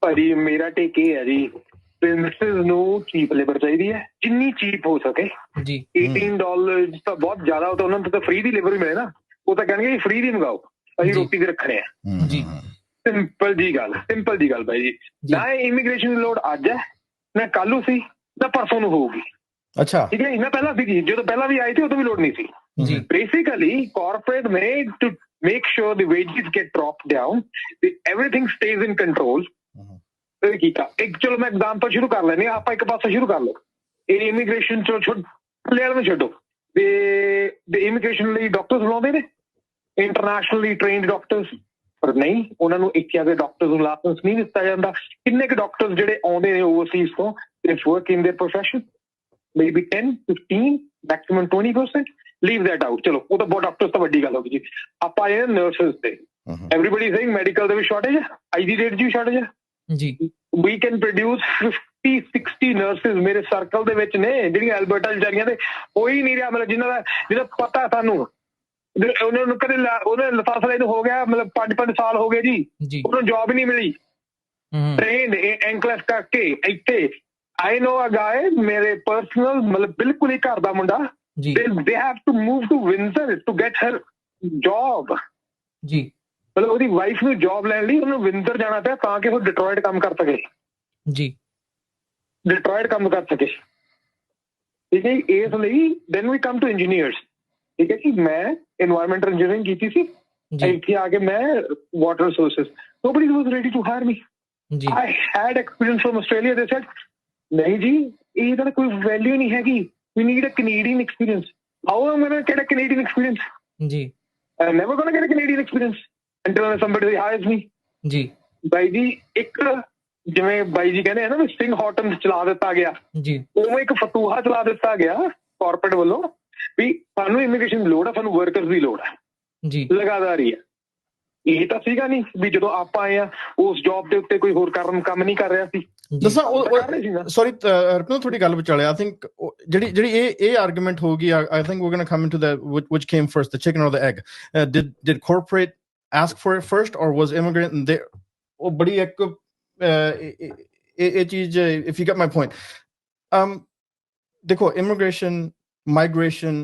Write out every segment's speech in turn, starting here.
ਭਾਜੀ ਮੇਰਾ ਟੇਕ ਇਹ ਹੈ ਜੀ ਪ੍ਰਿੰਸਸ ਨੂੰ ਚੀਪ ਲੇਬਰ ਚਾਹੀਦੀ ਹੈ ਜਿੰਨੀ ਚੀਪ ਹੋ ਸਕੇ। ਜੀ। 18 ਡਾਲਰ ਤਾਂ ਬਹੁਤ ਜ਼ਿਆਦਾ ਉਹ ਤਾਂ ਉਹਨਾਂ ਨੂੰ ਤਾਂ ਫ੍ਰੀ ਦੀ ਲੇਬਰ ਹੀ ਮਿਲੇ ਨਾ। ਉਹ ਤਾਂ ਕਹਿਣਗੇ ਫ੍ਰੀ ਦੀ ਮੰਗਾਓ। ਅਸੀਂ। ਰੋਟੀ ਵੀ ਰੱਖਣੇ ਆ ਜੀ। ਸਿੰਪਲ ਜੀ ਗੱਲ ਸਿੰਪਲ ਜੀ ਗੱਲ ਬਾਈ ਜੀ। ਨਾ ਇਮੀਗ੍ਰੇਸ਼ਨ ਦੀ ਲੋੜ ਅੱਜ ਹੈ ਨਾ ਕੱਲ ਨੂੰ ਸੀ ਨਾ ਪਰਸੋਂ ਨੂੰ ਹੋਊਗੀ। ਅੱਛਾ। ਠੀਕ ਹੈ ਇਹਨਾਂ ਪਹਿਲਾਂ ਸੀ ਜਦੋਂ ਪਹਿਲਾਂ ਵੀ ਆਈ ਸੀ ਉਦੋਂ ਵੀ ਲੋੜ ਨਹੀਂ ਸੀ। ਜੀ। Basically corporate made to make sure the wages get dropped down the, everything stays in control ਹਮ, ਤੇ ਕੀਤਾ ਇੱਕ ਚਲੋ ਮੈਂ ਐਗਜ਼ਾਮਪਲ ਸ਼ੁਰੂ ਕਰ ਲੈਂਦੇ ਹਾਂ ਆਪਾਂ ਇੱਕ ਪਾਸਾ ਸ਼ੁਰੂ ਕਰ ਲਓ ਇਹ ਇਮੀਗ੍ਰੇਸ਼ਨ ਚੋਂ ਛੱਡ ਪਲੇਅਰ ਨੂੰ ਛੱਡੋ ਤੇ ਦੇ ਇਮੀਗ੍ਰੇਸ਼ਨ ਲਈ ਡਾਕਟਰਸ ਬੁਲਾਉਂਦੇ ਨੇ ਇੰਟਰਨੈਸ਼ਨਲੀ ਟ੍ਰੇਨਡ ਡਾਕਟਰਸ ਪਰ ਨਹੀਂ ਉਹਨਾਂ ਨੂੰ ਇੱਥੇ ਆ ਕੇ ਡਾਕਟਰਸ ਨੂੰ ਲਾਇਸੈਂਸ ਨਹੀਂ ਦਿੱਤਾ ਜਾਂਦਾ ਕਿੰਨੇ ਕੁ ਡਾਕਟਰਸ ਜਿਹੜੇ ਆਉਂਦੇ ਨੇ ਓਵਰਸੀਜ਼ ਤੋਂ ਦੇ work in their profession maybe 10 15 maximum 20% leave that out ਚਲੋ ਉਹ ਤਾਂ ਬਹੁਤ ਡਾਕਟਰਸ ਤਾਂ ਵੱਡੀ ਗੱਲ ਹੋ ਗਈ ਜੀ ਆਪਾਂ ਇਹ ਨਰਸਸ ਤੇ ਹਮ, ਐਵਰੀਬਾਡੀ ਸੇਇੰਗ ਮੈਡੀਕਲ ਦੇ ਵੀ ਸ਼ਾਰਟੇਜ ਹੈ ਆਈ ਦੀ ਰੇਟ 'ਚ ਵੀ ਸ਼ਾਰਟੇਜ ਹੈ ਜੀ। ਵੀ ਕੈਨ ਪ੍ਰੋਡਿਊਸ 50 60 ਨਰਸਸ ਮੇਰੇ ਸਰਕਲ ਦੇ ਵਿੱਚ ਨੇ ਜਿਹੜੀਆਂ ਐਲਬਰਟਾ ਵਿਚਾਰੀਆਂ ਤੇ ਕੋਈ ਨਹੀਂ ਰਿਹਾ ਮਤਲਬ ਜਿਨ੍ਹਾਂ ਦਾ ਜਿਹਦਾ ਪਤਾ ਸਾਨੂੰ। ਉਹਨਾਂ ਨੂੰ ਕਦੇ ਉਹਨੇ ਲਫਾਫਾ ਨੂੰ ਹੋ ਗਿਆ ਮਤਲਬ 5-5 ਸਾਲ ਹੋ ਗਏ ਜੀ। ਉਹਨਾਂ ਜੌਬ ਨਹੀਂ ਮਿਲੀ। ਹਮ ਟ੍ਰੇਨ ਐਂਕਲਸ ਕਰਕੇ ਇੱਥੇ। ਆਈ ਨੋ ਅ ਗਾਇ ਮੇਰੇ ਪਰਸਨਲ ਮਤਲਬ ਬਿਲਕੁਲ ਹੀ ਘਰ ਦਾ ਮੁੰਡਾ। ਜੀ। They, they have to move to Windsor to get her job ਜੀ। ਮਤਲਬ ਉਹਦੀ ਵਾਈਫ ਨੂੰ ਜੌਬ ਲੈਣ ਲਈ ਉਹਨੂੰ ਵਿੰਦਰ ਜਾਣਾ ਪਿਆ ਤਾਂ ਕਿ ਉਹ ਡਿਟਰੋਇਟ ਕੰਮ ਕਰ ਸਕੇ ਜੀ ਡਿਟਰੋਇਟ ਕੰਮ ਕਰ ਸਕੇ ਠੀਕ ਹੈ ਇਸ ਲਈ then we come to engineers ਠੀਕ ਹੈ ਕਿ ਮੈਂ এনवायरमेंटਲ ਇੰਜੀਨੀਅਰਿੰਗ ਕੀਤੀ ਸੀ ਜੀ ਇੱਥੇ ਆ ਕੇ ਮੈਂ water resources nobody was ready to hire me ਜੀ I had experience from Australia they said ਨਹੀਂ ਜੀ ਇਹ ਤਾਂ ਕੋਈ ਵੈਲਿਊ ਨਹੀਂ ਹੈਗੀ we need a Canadian experience How am I going to get a Canadian experience? G. I'm never going to get a Canadian experience. Until somebody hires me ਜੀ। ਬਾਈ ਜੀ ਇੱਕ ਜਿਵੇਂ ਬਾਈ ਜੀ ਕਹਿੰਦੇ ਆ ਨਾ ਵੀ ਸਟਿੰਗ ਹੌਟਨ ਚਲਾ ਦਿੱਤਾ ਗਿਆ। ਜੀ। ਉਵੇਂ ਇੱਕ ਫਤੂਹਾ ਚਲਾ ਦਿੱਤਾ ਗਿਆ ਕਾਰਪੋਰੇਟ ਵੱਲੋਂ ਵੀ ਸਾਨੂੰ ਇਮੀਗ੍ਰੇਸ਼ਨ ਦੀ ਲੋੜ ਆ ਸਾਨੂੰ ਵਰਕਰਸ ਦੀ ਲੋੜ ਹੈ ਜੀ। ਲਗਾਤਾਰੀ ਹੈ ਇਹ ਤਾਂ ਸੀਗਾ ਨਹੀਂ ਵੀ ਜਦੋਂ ਆਪਾਂ ਆਏ ਆ ਉਸ ਜੌਬ ਦੇ ਉੱਤੇ ਕੋਈ ਹੋਰ ਕੰਮ ਕੰਮ ਨਹੀਂ ਕਰ ਰਿਹਾ ਸੀ। ਦੱਸਾਂ ਉਹ ਸੌਰੀ ਹਰਪਨ ਥੋੜੀ ਗੱਲ ਵਿਚਾਲੇ ਆਈ ਥਿੰਕ ਜਿਹੜੀ ਜਿਹੜੀ ਇਹ ਇਹ ਆਰਗੂਮੈਂਟ ਹੋਗੀ I think we're going to come into the which came first the chicken or the egg? Uh, did did corporate ask for it first or was immigrant and they ਉਹ ਬੜੀ ਇੱਕ uh, ਇਹ- ਇਹ ਇਹ ਚੀਜ਼ if you get my point um ਦੇਖੋ immigration migration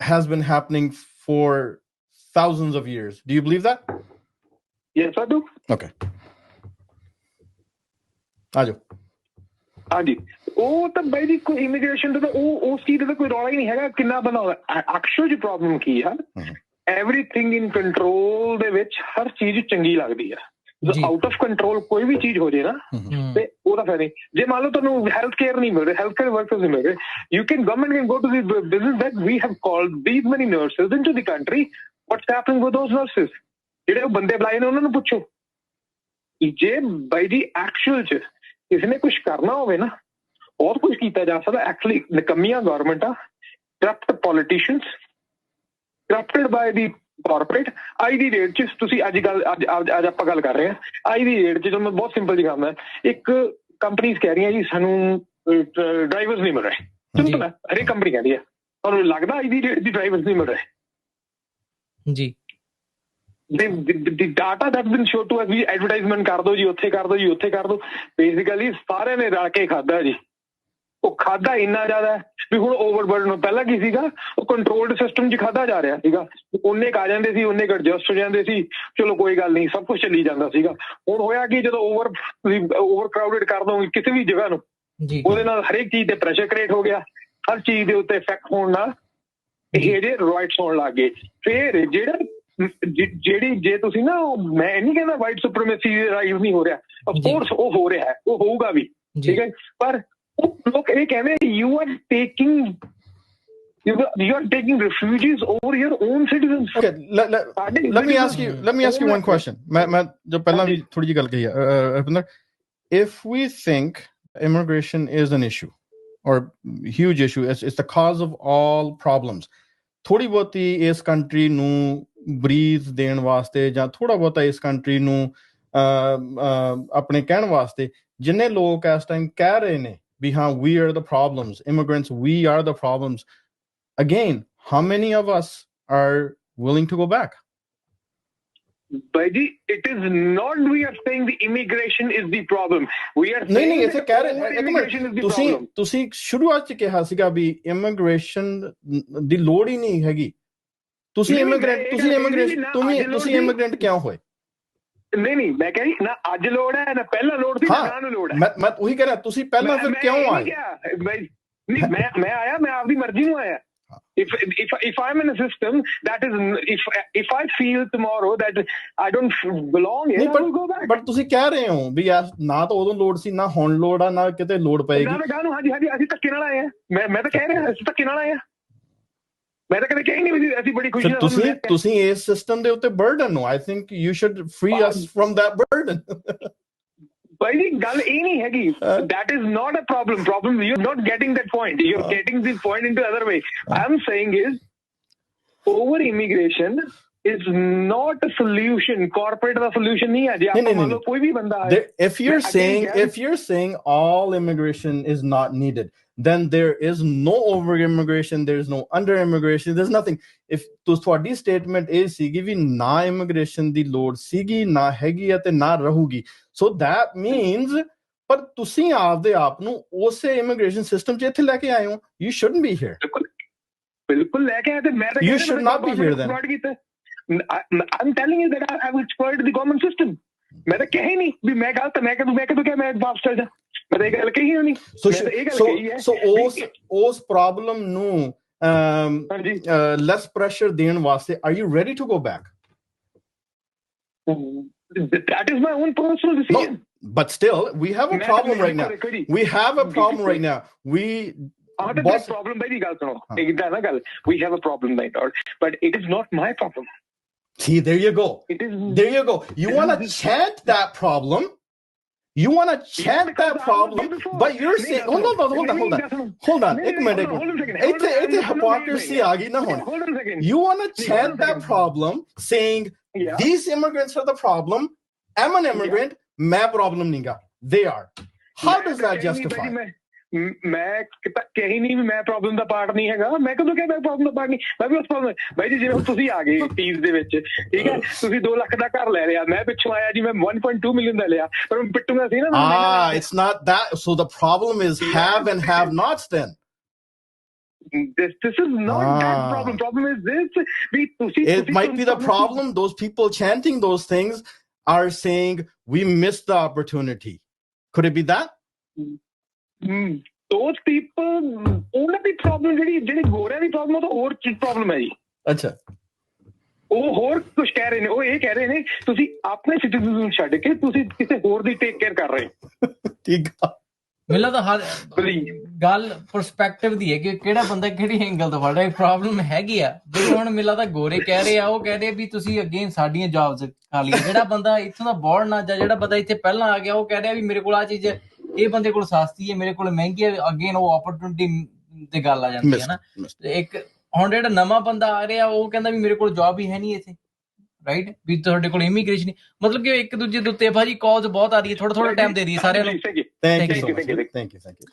has been happening for thousands of years do you believe that yes I do okay ਆਜੋ ਹਾਂਜੀ ਉਹ ਤਾਂ ਬਾਈ ਜੀ ਕੋਈ ਇਮੀਗ੍ਰੇਸ਼ਨ ਦਾ ਤਾਂ ਉਹ ਉਸ ਚੀਜ਼ ਦਾ ਤਾਂ ਕੋਈ ਰੌਲਾ ਹੀ ਨਹੀਂ ਹੈਗਾ ਕਿੰਨਾ ਬਣਾਉਂਦਾ ਐਕਚੁਅਲ ਜੀ ਪ੍ਰੋਬਲਮ ਕੀ ਆ ਐਵਰੀਥਿੰਗ ਇਨ ਕੰਟਰੋਲ ਦੇ ਵਿੱਚ ਹਰ ਚੀਜ਼ ਚੰਗੀ ਲੱਗਦੀ ਆ। ਜੀ। ਆਊਟ ਆਫ ਕੰਟਰੋਲ ਕੋਈ ਵੀ ਚੀਜ਼ ਹੋ ਜੇ ਨਾ ਤੇ ਉਹਦਾ ਫਾਇਦਾ ਨਹੀਂ ਜੇ ਮੰਨ ਲਓ ਤੁਹਾਨੂੰ ਹੈਲਥ ਕੇਅਰ ਨਹੀਂ ਮਿਲ ਰਿਹਾ ਹੈਲਥ ਕੇਅਰ ਵਰਕਰਸ ਨਹੀਂ ਮਿਲ ਰਹੇ you can government can go to the business that we have called these many nurses into the country what's happening with those nurses ਜਿਹੜੇ ਉਹ ਬੰਦੇ ਬੁਲਾਏ ਨੇ ਉਹਨਾਂ ਨੂੰ ਪੁੱਛੋ। ਜੇ ਬਾਈ ਦੀ ਐਕਚੁਅਲ ਚ ਕਿਸੇ ਨੇ ਕੁਝ ਕਰਨਾ ਹੋਵੇ ਨਾ ਬਹੁਤ ਕੁਝ ਕੀਤਾ ਜਾ ਸਕਦਾ। ਐਕਚੁਅਲੀ ਨਕਮੀਆਂ ਗਵਰਨਮੈਂਟਾਂ corrupt politicians corrupted by the corporate ਆਈ ਦੀ ਰੇਟ ਚ ਤੁਸੀਂ ਅੱਜ ਗੱਲ ਅੱਜ ਅੱਜ ਅੱਜ ਆਪਾਂ ਗੱਲ ਕਰ ਰਹੇ ਹਾਂ। ਆਈ ਦੀ ਰੇਟ ਚ ਜਦੋਂ ਮੈਂ ਬਹੁਤ ਸਿੰਪਲ ਜੀ ਕੰਮ ਹੈ। ਇੱਕ ਕੰਪਨੀਆਂ ਕਹਿ ਰਹੀਆਂ ਜੀ ਸਾਨੂੰ ਡਰਾਈਵਰਸ ਨਹੀਂ ਮਿਲ ਰਹੇ। ਸਿੰਪਲ ਹੈ ਹਰੇਕ ਕੰਪਨੀ ਕਹਿੰਦੀ ਹੈ। ਤੁਹਾਨੂੰ ਲੱਗਦਾ ਆਈ ਦੀ ਰੇਟ ਦੀ ਡਰਾਈਵਰਸ ਨਹੀਂ ਮਿਲ ਰਹੇ? ਜੀ। The data that's been shown to us ਵੀ ਐਡਵਰਟਾਈਜ਼ਮੈਂਟ ਕਰ ਦਿਓ ਜੀ ਉੱਥੇ ਕਰ ਦਿਓ ਜੀ ਉੱਥੇ ਕਰ ਦਿਓ। ਬੇਸਿਕਲੀ ਸਾਰਿਆਂ ਨੇ ਰਲ ਕੇ ਖਾਦਾ ਜੀ। ਉਹ ਖਾਦਾ ਇੰਨਾ ਜ਼ਿਆਦਾ ਵੀ ਹੁਣ ਓਵਰਬਰਡਨ ਪਹਿਲਾਂ ਕੀ ਸੀਗਾ? ਉਹ ਕੰਟਰੋਲਡ ਸਿਸਟਮ 'ਚ ਖਾਦਾ ਜਾ ਰਿਹਾ ਸੀਗਾ। ਉਹਨੇ ਆ ਜਾਂਦੇ ਸੀ ਉਹਨੇ ਐਡਜਸਟ ਹੋ ਜਾਂਦੇ ਸੀ। ਚਲੋ ਕੋਈ ਗੱਲ ਨਹੀਂ ਸਭ ਕੁਝ ਚੱਲੀ ਜਾਂਦਾ ਸੀਗਾ। ਹੁਣ ਹੋਇਆ ਕਿ ਜਦੋਂ ਓਵਰ ਓਵਰ ਕਰਾਊਡਡ ਕਰ ਦੋਗੇ ਕਿਸੇ ਵੀ ਜਗ੍ਹਾ ਨੂੰ ਜੀ। ਉਹਦੇ ਨਾਲ ਹਰੇਕ ਚੀਜ਼ ਤੇ ਪ੍ਰੈਸ਼ਰ ਕ੍ਰੀਏਟ ਹੋ ਗਿਆ। ਹਰ ਚੀਜ਼ ਦੇ ਉੱਤੇ ਇਫੈਕਟ ਹੋਣ ਨਾਲ ਇਹ ਜਿਹੜੇ ਰਾਈਟਸ ਹੋਣ ਲੱਗ ਫਿਰ ਜਿਹੜਾ ਜਿਹੜੀ ਜੇ ਤੁਸੀਂ ਨਾ ਮੈਂ ਨਹੀਂ ਕਹਿੰਦਾ ਵਾਈਟ ਸੁਪਰੀਮੇਸੀ ਰਾਈਜ਼ ਨਹੀਂ ਹੋ ਰਿਹਾ। ਆਫ। ਕੋਰਸ ਉਹ ਹੋ ਰਿਹਾ ਹੈ ਉਹ ਹੋਊਗਾ ਵੀ। ਠੀਕ ਹੈ? ਪਰ ਉਹ ਲੋਕ ਇਹ ਕਹਿੰਦੇ you are taking you are taking refugees over your own citizens Okay, let, let, let me ask you let me ask you one question ਮੈਂ ਮੈਂ ਜੋ ਪਹਿਲਾਂ ਵੀ ਥੋੜੀ ਜਿਹੀ ਗੱਲ ਕਹੀ ਹੈ Rupinder if we think immigration is an issue or huge issue it's, it's the cause of all problems ਥੋੜੀ ਬਹੁਤੀ ਇਸ ਕੰਟਰੀ ਨੂੰ ਬਰੀਥ ਦੇਣ ਵਾਸਤੇ ਜਾਂ ਥੋੜਾ ਬਹੁਤਾ ਇਸ ਕੰਟਰੀ ਨੂੰ ਅਹ, ਅਹ, ਆਪਣੇ ਕਹਿਣ ਵਾਸਤੇ ਜਿੰਨੇ ਲੋਕ ਇਸ ਟਾਈਮ ਕਹਿ ਰਹੇ ਨੇ ਵੀ ਹਾਂ we are the problems immigrants we are the problems again how many of us are willing to go back Baiji, it is not we are saying the immigration is the problem. We are ਨਹੀਂ saying ਨਹੀਂ ਇੱਥੇ that ਕਹਿ ਰਹੇ over ਇੱਕ immigration is minute the ਤੁਸੀਂ problem. ਤੁਸੀਂ ਸ਼ੁਰੂਆਤ ਚ ਕਿਹਾ ਸੀਗਾ ਵੀ ਇਮੀਗ੍ਰੇਸ਼ਨ ਦੀ ਲੋੜ ਹੀ ਨਹੀਂ ਹੈਗੀ ਤੁਸੀਂ ਨਹੀਂ, ਮੈਂ ਇਮੀਗ੍ਰੈਂਟ ਇਹ ਤੁਸੀਂ ਗੱਲ ਇਮੀਗ੍ਰੈਂਟ ਕਹਿੰਦੀ ਨਾ, ਤੁਸੀਂ ਅੱਜ ਲੋੜ ਤੁਸੀਂ ਨਹੀਂ। ਇਮੀਗ੍ਰੈਂਟ ਕਿਉਂ ਹੋਏ ਨਹੀਂ ਨਹੀਂ ਮੈਂ ਕਹ ਰਹੀ ਨਾ ਅੱਜ ਲੋੜ ਹੈ ਨਾ ਪਹਿਲਾਂ ਲੋੜ ਸੀ ਹਾਂ, ਨਾ ਕਾਹਨੂੰ ਲੋੜ ਹੈ। ਮੈਂ ਮੈਂ ਉਹੀ ਕਹਿ ਰਿਹਾ ਤੁਸੀਂ ਪਹਿਲਾਂ ਫਿਰ ਕਿਉਂ ਆਏ? ਨਹੀਂ ਮੈਂ ਮੈਂ ਆਇਆ ਮੈਂ ਆਪਦੀ ਮਰਜ਼ੀ ਨੂੰ ਆਇਆ। if if if i'm in a system that is if if i feel tomorrow that i don't belong here i will go back. But ਤੁਸੀਂ ਕਹਿ ਰਹੇ ਹੋ ਵੀ ਯਾਰ ਨਾ ਤਾਂ ਉਦੋਂ ਲੋੜ ਸੀ ਨਾ ਹੁਣ ਲੋੜ ਆ ਨਾ ਕਿਤੇ ਲੋੜ ਨਾ ਪਏਗੀ। ਮੈਂ ਕਹਾਂ ਨੂੰ ਹਾਂਜੀ ਹਾਂਜੀ ਅਸੀਂ ਧੱਕੇ ਨਾਲ ਆਏ ਆ। ਮੈਂ ਮੈਂ ਤਾਂ ਕਹਿ ਰਿਹਾ ਅਸੀਂ ਧੱਕੇ ਨਾਲ ਆਏ ਆ। ਮੈਂ ਤਾਂ ਕਦੇ ਕਹੀ ਨਹੀਂ ਵੀ ਅਸੀਂ ਬੜੀ ਖੁਸ਼ੀ ਫਿਰ ਨਾਲ ਤੁਸੀਂ ਤੁਹਾਨੂੰ ਲੈ ਕੇ- ਤੁਸੀਂ ਇਸ ਸਿਸਟਮ ਦੇ ਉੱਤੇ ਬਰਡਨ ਹੋ I think you should free us from that burden ਭਾਈ ਜੀ ਗੱਲ ਇਹ ਨਹੀਂ ਹੈਗੀ ਹਾਂ। that is not a problem problem you're not getting that point you're ਹਾਂ। getting this point into other way i'm saying is over immigration is not a solution corporate ਦਾ solution ਨਹੀਂ, ਮੰਨ ਨਹੀਂ। ਲਓ ਕੋਈ ਵੀ ਬੰਦਾ ਆਏ There, if you're saying if you're saying all immigration is not needed, then there is no over immigration, there's no under immigration, there's nothing. If to ਤੁਹਾਡੀ statement ਇਹ ਸੀਗੀ ਵੀ ਨਾ immigration ਦੀ ਲੋੜ ਸੀਗੀ ਨਾ ਹੈਗੀ ਹੈ ਤੇ ਨਾ ਰਹੂਗੀ so that means ਪਰ ਤੁਸੀਂ ਆਪਦੇ ਆਪ ਨੂੰ ਉਸੇ immigration system 'ਚ ਇੱਥੇ ਲੈ ਕੇ ਆਏ ਹੋ you shouldn't be here ਬਿਲਕੁਲ ਲੈ ਕੇ ਆਏ ਤੇ ਮੈਂ ਤਾਂ You ਕਹਿ ਰਿਹਾ should ਮੈਂ not be here then. exploit ਕੀਤਾ I- I'm telling you that I- I've exploited the government system ਮੈਂ ਤਾਂ ਕਹੀ ਨਹੀਂ ਵੀ ਮੈਂ ਗਲਤ ਮੈਂ ਕਦੋਂ ਮੈਂ ਕਦੋਂ ਕਿਹਾ ਮੈਂ ਵਾਪਸ ਚਲ ਜਾ ਮੈਂ ਤਾਂ ਇਹ ਗੱਲ ਕਹੀ ਹੋਣੀ so ਮੈਂ ਤਾਂ ਇਹ ਗੱਲ so ਕਹੀ ਹੈ so ਵੀ- ਉਸ ਉਸ problem ਨੂੰ um ਹਾਂਜੀ uh, less pressure ਦੇਣ ਵਾਸਤੇ are you ready to go back that is my own personal decision But still, we have a ਮੈਂ problem ਤਾਂ right now. ਦੇਖੋ ਜੀ, We have a problem right now. We ਆਹ ਤਾਂ boss- problem ਬਾਈ ਦੀ ਗੱਲ ਸੁਣੋ ਹਾਂ। ਇਦਾਂ ਨਾ ਗੱਲ we have a problem my lord but it is not my problem See, there you go. There you go. You want to chant that problem. You want to chant that problem, but you're saying, hold on, hold on, hold on, hold on. hold on, hold on, hold on, hold on, hold on, hold on, hold on, hold on, You want to chant that problem, saying these immigrants are the problem. I'm an immigrant. My problem Ninga. They are. How does that justify? ਭਾਜੀ, ਮੈਂ ਮ- ਮੈਂ ਕਿਤਾ ਕਹੀ ਨਹੀਂ ਵੀ ਮੈਂ problem ਦਾ part ਨਹੀਂ ਹੈਗਾ ਮੈਂ ਕਦੋਂ ਕਿਹਾ ਮੈਂ ਪ੍ਰੋਬਲਮ ਦਾ ਪਾਰਟ ਨਹੀਂ ਮੈਂ ਵੀ ਉਸ ਪ੍ਰੋਬਲਮ ਬਾਈ ਜੀ ਜਿਵੇਂ ਹੁਣ ਤੁਸੀਂ ਆ ਗਏ ਟੀਜ਼ ਦੇ ਵਿੱਚ ਠੀਕ ਹੈ ਤੁਸੀਂ 2 ਲੱਖ ਦਾ ਘਰ ਲੈ ਲਿਆ ਮੈਂ ਪਿੱਛੋਂ ਆਇਆ ਜੀ ਮੈਂ 1.2 ਮਿਲੀਅਨ ਦਾ ਲਿਆ ਪਰ ਮੈਂ ਪਿੱਟੂਗਾ ਸੀ ਨਾ ਮੈਨੂੰ Ah, ਮਹਿੰਗਾ it's not that. So the problem is have and have nots then. this this is not that Ah. problem problem is this ਵੀ ਤੁਸੀਂ It ਤੁਸੀਂ might be the ਤੁਹਾਨੂੰ- problem. Those people chanting those things are saying we missed the opportunity. Could it be that? Hmm. those people ਉਹਨਾਂ ਦੀ problem ਜਿਹੜੀ ਜਿਹੜੀ ਗੋਰਿਆਂ ਦੀ problem ਉਹ ਤਾਂ ਹੋਰ ਚੀਜ਼ ਪ੍ਰੋਬਲਮ ਹੈ ਜੀ Acha. ਉਹ ਹੋਰ ਕੁਝ ਕਹਿ ਰਹੇ ਨੇ ਉਹ ਇਹ ਕਹਿ ਰਹੇ ਨੇ ਤੁਸੀਂ ਆਪਣੇ ਸਿਟੀਜ਼ਨ ਨੂੰ ਛੱਡ ਕੇ ਤੁਸੀਂ ਕਿਸੇ ਹੋਰ ਦੀ ਟੇਕ ਕੇਅਰ ਕਰ ਰਹੇ ਹੋ Tiga. ਮੈਨੂੰ ਤਾਂ ਹਰ. ਗੱਲ ਪਰਸਪੈਕਟਿਵ ਦੀ ਹੈ ਕਿ ਕਿਹੜਾ ਬੰਦਾ ਕਿਹੜੀ ਐਂਗਲ ਤੋਂ ਫੜ ਰਿਹਾ ਪ੍ਰੋਬਲਮ ਹੈਗੀ ਆ ਜਿਹੜੇ ਹੁਣ ਮਿਲਾ ਤਾਂ ਗੋਰੇ ਕਹਿ ਰਹੇ ਆ ਉਹ ਕਹਿ ਰਹੇ ਵੀ ਤੁਸੀਂ ਅਗੇਨ ਸਾਡੀਆਂ ਜੌਬਸ ਖਾ ਲਈ ਜਿਹੜਾ ਬੰਦਾ ਇੱਥੋਂ ਦਾ ਬੌਰਨ ਨਾ ਜਾਂ ਜਿਹੜਾ ਬੰਦਾ ਇੱਥੇ ਪਹਿਲਾਂ ਆ ਗਿਆ ਉਹ ਕਹਿ ਰਿਹਾ ਵੀ ਮੇਰੇ ਕੋਲ ਆ ਚੀਜ਼ ਇਹ ਬੰਦੇ ਕੋਲ ਸਸਤੀ ਹੈ ਮੇਰੇ ਕੋਲ ਮਹਿੰਗੀ ਹੈ ਅਗੇਨ ਉਹ ਓਪਰਚੁਨਿਟੀ ਤੇ ਗੱਲ ਆ ਜਾਂਦੀ ਹੈ ਨਾ। ਇੱਕ ਹੁਣ ਜਿਹੜਾ ਨਵਾਂ ਬੰਦਾ ਆ ਰਿਹਾ ਉਹ ਕਹਿੰਦਾ ਵੀ ਮੇਰੇ ਕੋਲ ਜੌਬ ਹੀ ਹੈ ਨਹੀਂ ਇੱਥੇ ਰਾਈਟ ਵੀ ਤੁਹਾਡੇ ਕੋਲ ਇਮੀਗ੍ਰੇਸ਼ਨ ਮਤਲਬ ਕਿ ਇੱਕ ਦੂਜੇ ਦੇ ਉੱਤੇ ਭਾਜੀ ਕਾਲਸ ਬਹੁਤ ਆ ਰਹੀ ਹੈ ਥੋੜਾ ਥੋੜਾ ਟਾਈਮ ਦੇ ਰਹੀ ਸਾਰਿਆਂ ਨੂੰ। Thank you. Thank you Thank so